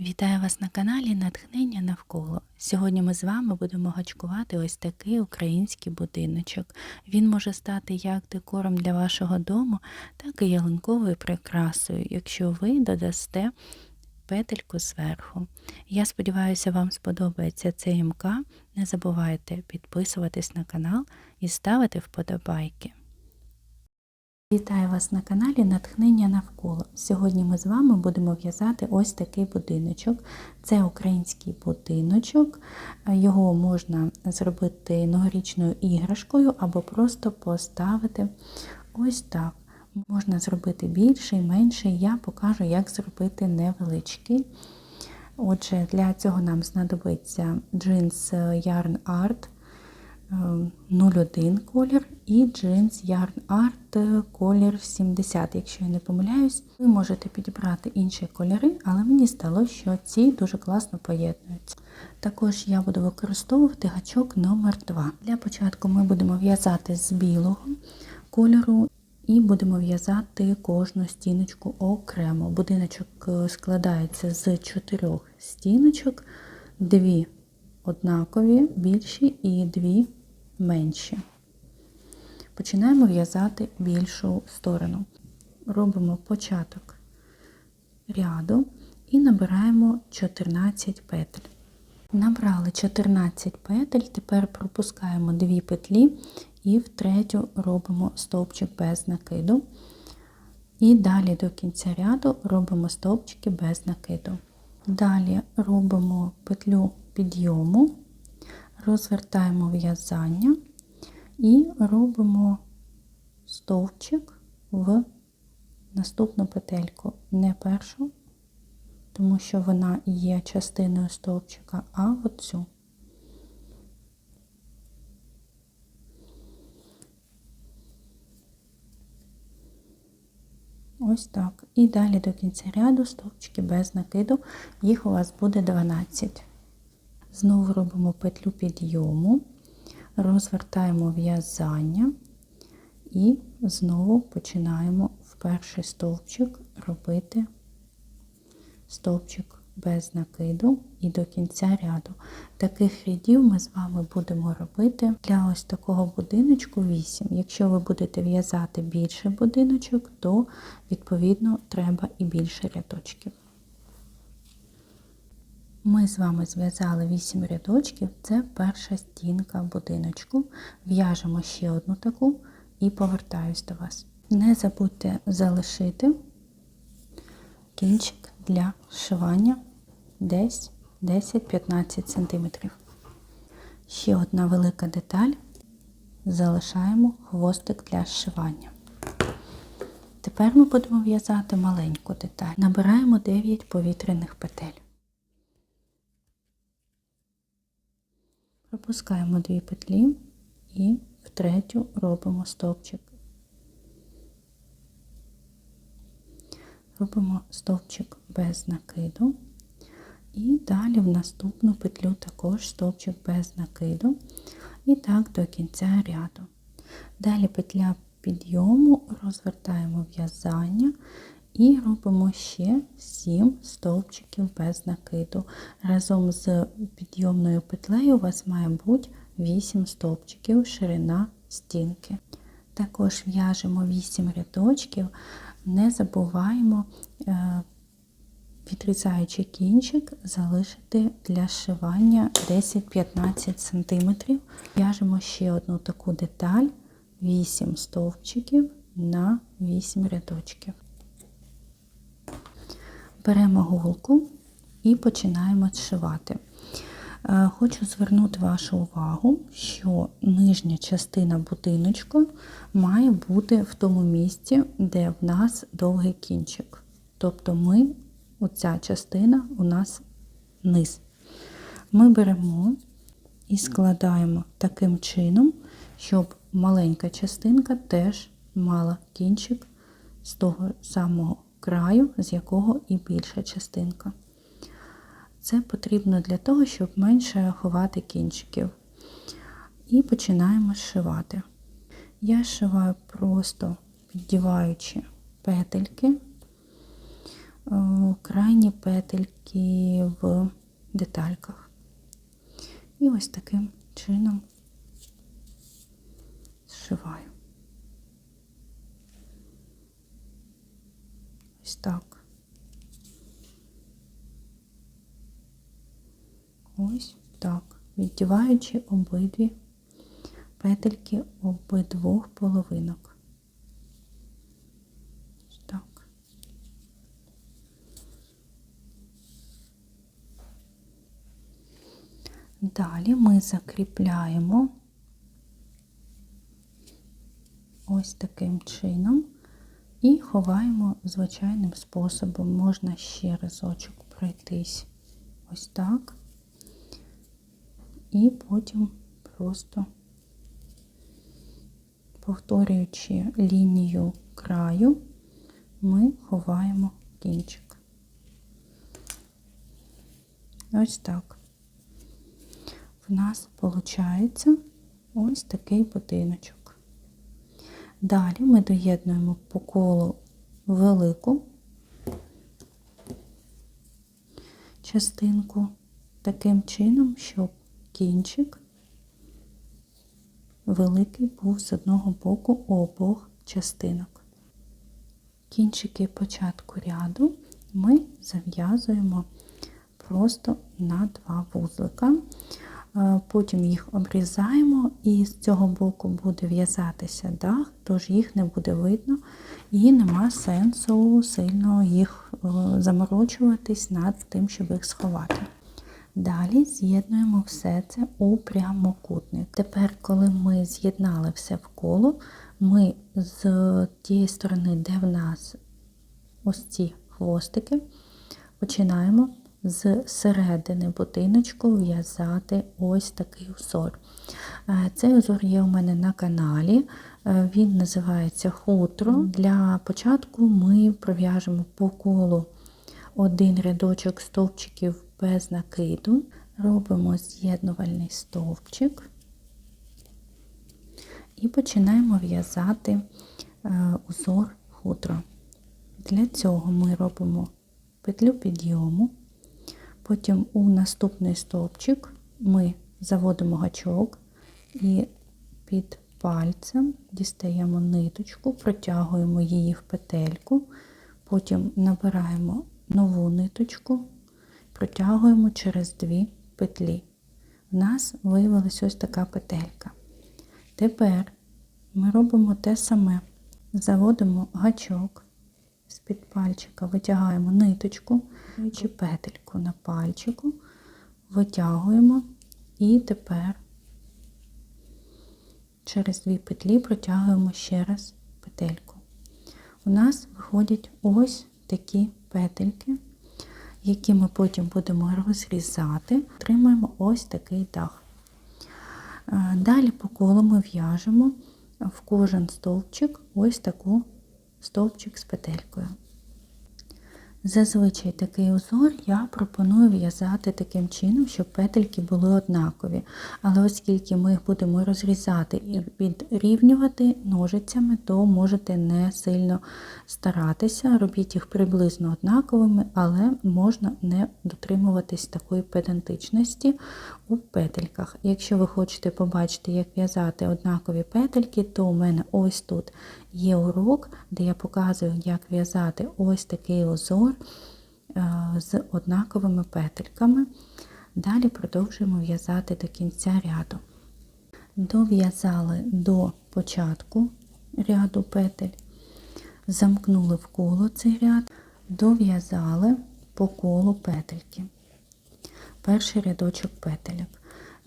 Вітаю вас на каналі Натхнення навколо. Сьогодні ми з вами будемо гачкувати ось такий український будиночок. Він може стати як декором для вашого дому, так і ялинковою прикрасою, якщо ви додасте петельку зверху. Я сподіваюся, вам сподобається цей МК. Не забувайте підписуватись на канал і ставити вподобайки. Вітаю вас на каналі Натхнення навколо. Сьогодні ми з вами будемо в'язати ось такий будиночок. Це український будиночок. Його можна зробити новорічною іграшкою або просто поставити ось так. Можна зробити більший, менший. Я покажу, як зробити невеличкий. Отже, для цього нам знадобиться джинс Yarn Art 01 колір і джинс Yarn Art колір 70, якщо я не помиляюсь. Ви можете підібрати інші кольори, але мені стало, що ці дуже класно поєднуються. Також я буду використовувати гачок номер 2 Для початку ми будемо в'язати з білого кольору і будемо в'язати кожну стіночку окремо. Будиночок складається з чотирьох стіночок, дві однакові, більші і дві менші. Починаємо в'язати більшу сторону. Робимо початок ряду і набираємо 14 петель. Набрали 14 петель, тепер пропускаємо 2 петлі і в третю робимо стовпчик без накиду. І далі до кінця ряду робимо стовпчики без накиду. Далі робимо петлю підйому, розвертаємо в'язання і робимо стовпчик в наступну петельку, не першу, тому що вона є частиною стовпчика, а оцю. Ось так. І далі до кінця ряду стовпчики без накиду, їх у вас буде 12. Знову робимо петлю підйому, розвертаємо в'язання і знову починаємо в перший стовпчик робити стовпчик без накиду і до кінця ряду. Таких рядів ми з вами будемо робити для ось такого будиночку 8. Якщо ви будете в'язати більше будиночок, то відповідно треба і більше рядочків. Ми з вами зв'язали 8 рядочків, це перша стінка будиночку. В'яжемо ще одну таку і повертаюсь до вас. Не забудьте залишити кінчик для шивання десь 10-15 см. Ще одна велика деталь. Залишаємо хвостик для зшивання. Тепер ми будемо в'язати маленьку деталь. Набираємо 9 повітряних петель. Пропускаємо дві петлі і в третю робимо стовпчик. Робимо стовпчик без накиду. І далі в наступну петлю також стовпчик без накиду. І так до кінця ряду. Далі петля підйому, розвертаємо в'язання і робимо ще 7 стовпчиків без накиду. Разом з підйомною петлею у вас має бути 8 стовпчиків ширина стінки. Також в'яжемо 8 рядочків, не забуваємо, е, відрізаючи кінчик, залишити для зшивання 10-15 см. В'яжемо ще одну таку деталь, 8 стовпчиків на 8 рядочків. Беремо голку і починаємо зшивати. Е, хочу звернути вашу увагу, що нижня частина будиночка має бути в тому місці, де в нас довгий кінчик. Тобто ми, оця частина у нас низ. Ми беремо і складаємо таким чином, щоб маленька частинка теж мала кінчик з того самого краю, з якого і більша частинка. Це потрібно для того, щоб менше ховати кінчиків. І починаємо зшивати. Я зшиваю просто піддіваючи петельки. крайні петельки в детальках. І ось таким чином зшиваю. Ось так. Ось так, віддіваючи обидві петельки обидвох половинок. Далі ми закріпляємо ось таким чином і ховаємо звичайним способом. Можна ще разочок пройтись ось так, і потім просто повторюючи лінію краю, ми ховаємо кінчик. Ось так. В нас виходить ось такий будиночок. Далі ми доєднуємо по колу велику частинку таким чином, щоб кінчик великий був з одного боку обох частинок. Кінчики початку ряду ми зав'язуємо просто на два вузлика. Потім їх обрізаємо, і з цього боку буде в'язатися дах, тож їх не буде видно, і нема сенсу сильно їх заморочуватись над тим, щоб їх сховати. Далі з'єднуємо все це у прямокутник. Тепер, коли ми з'єднали все в коло, ми з тієї сторони, де в нас ось ці хвостики, починаємо з середини будиночку в'язати ось такий узор. Е, Цей узор є у мене на каналі, Е, він називається хутро. Для початку ми пров'яжемо по колу один рядочок стовпчиків без накиду, робимо з'єднувальний стовпчик і починаємо в'язати е, узор хутро. Для цього ми робимо петлю підйому, потім у наступний стовпчик ми заводимо гачок і під пальцем дістаємо ниточку, протягуємо її в петельку, потім набираємо нову ниточку, протягуємо через дві петлі. У нас виявилась ось така петелька. Тепер ми робимо те саме. Заводимо гачок, з-під пальчика витягаємо ниточку, чи петельку на пальчику, витягуємо і тепер через дві петлі протягуємо ще раз петельку. У нас виходять ось такі петельки, які ми потім будемо розрізати, отримаємо ось такий дах. Е, Далі по колу ми в'яжемо в кожен стовпчик ось таку стовпчик з петелькою. Зазвичай такий узор я пропоную в'язати таким чином, щоб петельки були однакові. Але оскільки ми їх будемо розрізати і відрівнювати ножицями, то можете не сильно старатися, робіть їх приблизно однаковими, але можна не дотримуватись такої педантичності у петельках. Якщо ви хочете побачити, як в'язати однакові петельки, то у мене ось тут є урок, де я показую, як в'язати ось такий узор е, з однаковими петельками. Далі продовжуємо в'язати до кінця ряду. Дов'язали до початку ряду петель, замкнули в коло цей ряд, дов'язали по колу петельки. Перший рядочок петельок.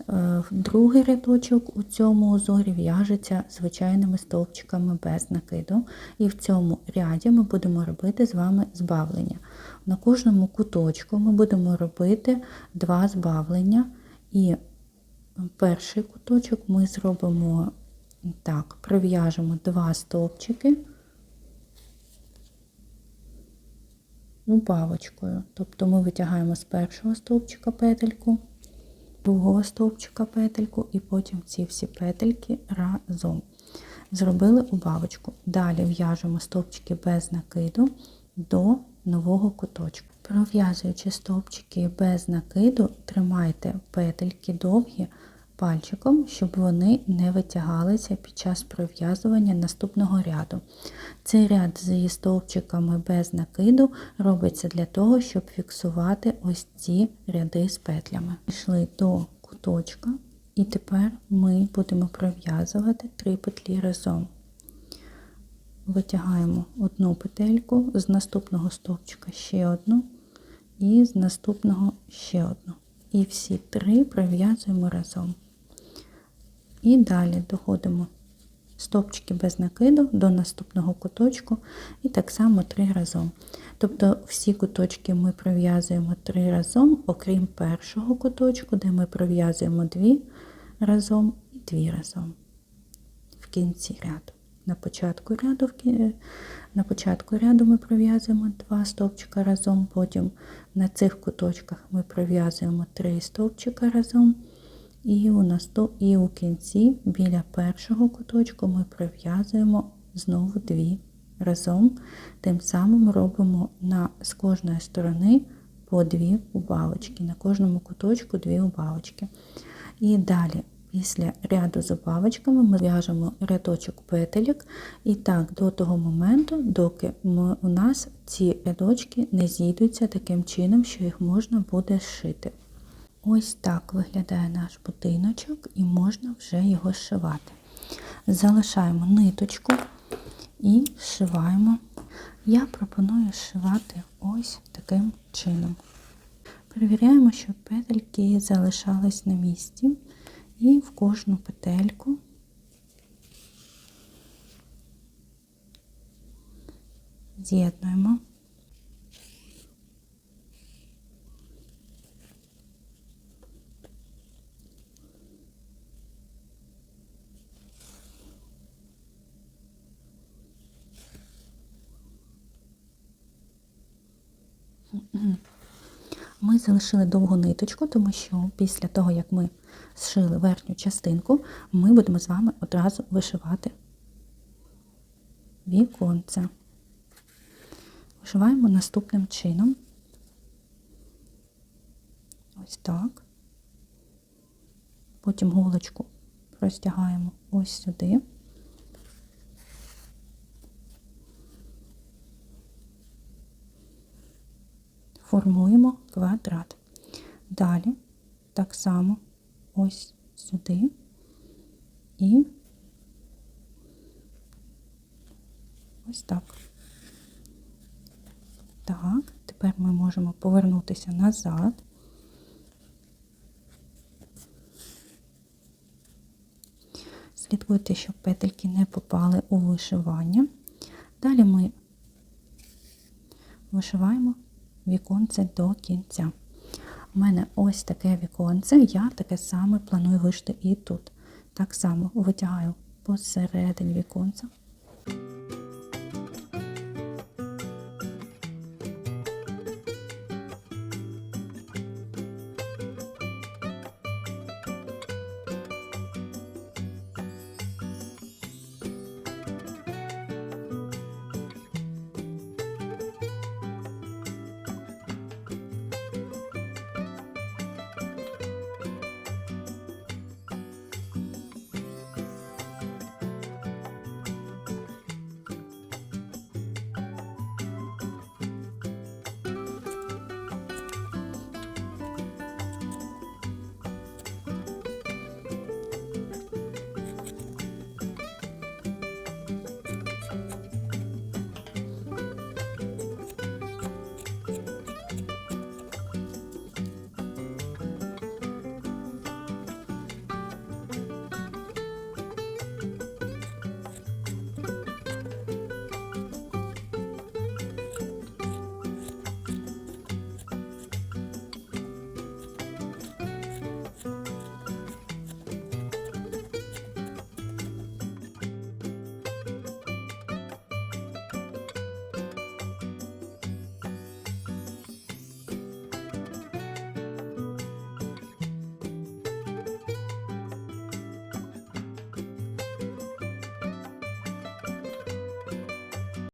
Е, Другий рядочок у цьому узорі в'яжеться звичайними стовпчиками без накиду. І в цьому ряді ми будемо робити з вами збавлення. На кожному куточку ми будемо робити два збавлення. І перший куточок ми зробимо так, пров'яжемо два стовпчики убавочкою. Тобто ми витягаємо з першого стовпчика петельку другого стовпчика петельку і потім ці всі петельки разом. Зробили убавочку. Далі в'яжемо стовпчики без накиду до нового куточку. Пров'язуючи стовпчики без накиду, тримайте петельки довгі пальчиком, щоб вони не витягалися під час пров'язування наступного ряду. Цей ряд зі стовпчиками без накиду робиться для того, щоб фіксувати ось ці ряди з петлями. Пішли до куточка, і тепер ми будемо пров'язувати три петлі разом. Витягаємо одну петельку, з наступного стовпчика ще одну, і з наступного ще одну. І всі три пров'язуємо разом. І далі доходимо стовпчики без накиду до наступного куточку, і так само три разом. Тобто всі куточки ми пров'язуємо три разом, окрім першого куточку, де ми пров'язуємо дві разом і дві разом в кінці ряду. На початку ряду, на початку ряду ми пров'язуємо два стовпчика разом, потім на цих куточках ми пров'язуємо три стовпчика разом. І у наступ... і у кінці біля першого куточку ми пров'язуємо знову дві разом. Тим самим робимо на, з кожної сторони по дві убавочки. На кожному куточку дві убавочки. І далі, після ряду з убавочками, ми в'яжемо рядочок петелек. І так до того моменту, доки ми, у нас ці рядочки не зійдуться таким чином, що їх можна буде зшити. Ось так виглядає наш будиночок і можна вже його зшивати. Залишаємо ниточку і зшиваємо. Я пропоную зшивати ось таким чином. Перевіряємо, щоб петельки залишались на місці, і в кожну петельку з'єднуємо. Ми залишили довгу ниточку, тому що після того, як ми зшили верхню частинку, ми будемо з вами одразу вишивати віконце. Вишиваємо наступним чином. Ось так. Потім голочку розтягаємо ось сюди. Формуємо квадрат. Далі так само ось сюди і ось так. Так, тепер ми можемо повернутися назад. Слідкуйте, щоб петельки не попали у вишивання. Далі ми вишиваємо віконце до кінця. У мене ось таке віконце, я таке саме планую вишити і тут. Так само витягаю посередині віконця,